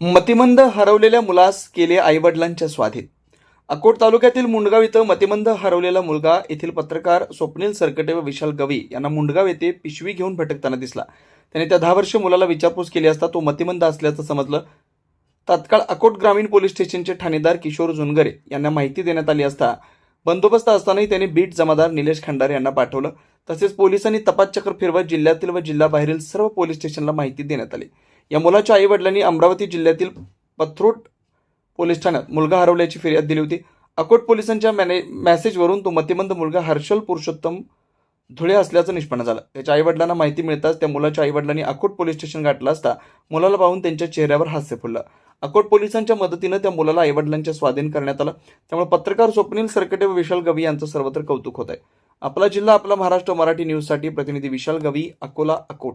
मतिमंद हरवलेल्या मुलास केले आईवडिलांच्या स्वाधीन. अकोट तालुक्यातील मुंडगाव इथं मतिमंद हरवलेला मुलगा येथील पत्रकार स्वप्नील सरकटे व विशाल गवी यांना मुंडगाव येथे पिशवी घेऊन भटकताना दिसला. त्याने त्या दहा वर्ष मुलाला विचारपूस केली असता तो मतिमंद असल्याचं समजलं. तात्काळ अकोट ग्रामीण पोलीस स्टेशनचे ठाणेदार किशोर जुनगरे यांना माहिती देण्यात आली असता बंदोबस्त असतानाही त्यांनी बीट जमादार निलेश खंडारे यांना पाठवलं. तसेच पोलिसांनी तपास चक्र फिरवत जिल्ह्यातील व जिल्हाबाहेरील सर्व पोलीस स्टेशनला माहिती देण्यात आली. या मुलाच्या आईवडिलांनी अमरावती जिल्ह्यातील पथरूट पोलीस ठाण्यात मुलगा हरवल्याची फिर्याद दिली होती. अकोट पोलिसांच्या मॅने मेसेजवरून तो मतिमंद मुलगा हर्षल पुरुषोत्तम धुळे असल्याचं निष्पन्न झालं. त्याच्या आईवडिलांना माहिती मिळताच त्या मुलाच्या आईवडिलांनी अकोट पोलीस स्टेशन गाठलं असता मुलाला पाहून त्यांच्या चेहऱ्यावर हास्य फुललं. अकोट पोलिसांच्या मदतीनं त्या मुलाला आईवडिलांच्या स्वाधीन करण्यात आलं. त्यामुळे पत्रकार स्वप्नील सरकटे व विशाल गवी यांचं सर्वत्र कौतुक होत आहे आपला जिल्हा आपला महाराष्ट्र मराठी न्यूजसाठी प्रतिनिधी विशाल गवी अकोला अकोट.